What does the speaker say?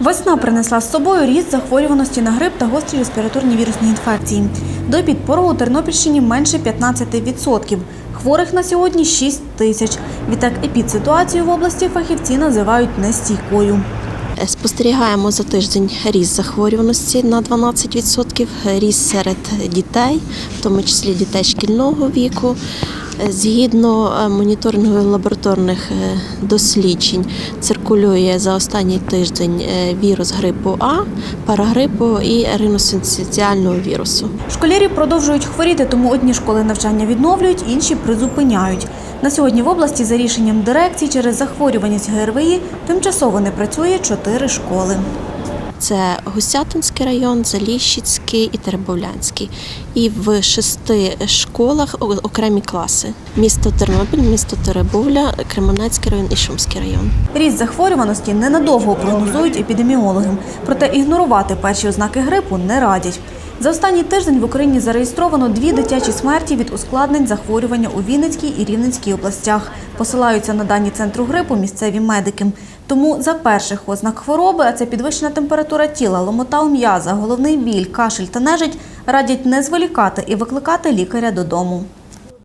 Весна принесла з собою ріст захворюваності на грип та гострі респіраторні вірусні інфекції. До підпору у Тернопільщині менше 15%. Хворих на сьогодні 6 тисяч. Відтак епідситуацію в області фахівці називають нестійкою. Спостерігаємо за тиждень ріст захворюваності на 12%, ріст серед дітей, в тому числі дітей шкільного віку. Згідно е, моніторингу лабораторних е, досліджень, циркулює за останній тиждень е, вірус грипу А, парагрипу і риносинціального вірусу. Школярі продовжують хворіти, тому одні школи навчання відновлюють, інші призупиняють. На сьогодні в області за рішенням дирекції через захворюваність ГРВІ тимчасово не працює чотири школи. Це Гусятинський район, Заліщицький і Теребовлянський. І в шести школах окремі класи: місто Тернопіль, місто Теребовля, Кременецький район і Шумський район. Ріст захворюваності ненадовго прогнозують епідеміологи. Проте ігнорувати перші ознаки грипу не радять. За останній тиждень в Україні зареєстровано дві дитячі смерті від ускладнень захворювання у Вінницькій і Рівненській областях. Посилаються на дані центру грипу місцеві медики. Тому за перших ознак хвороби, а це підвищена температура тіла, ломота у м'яза, головний біль, кашель та нежить, радять не зволікати і викликати лікаря додому.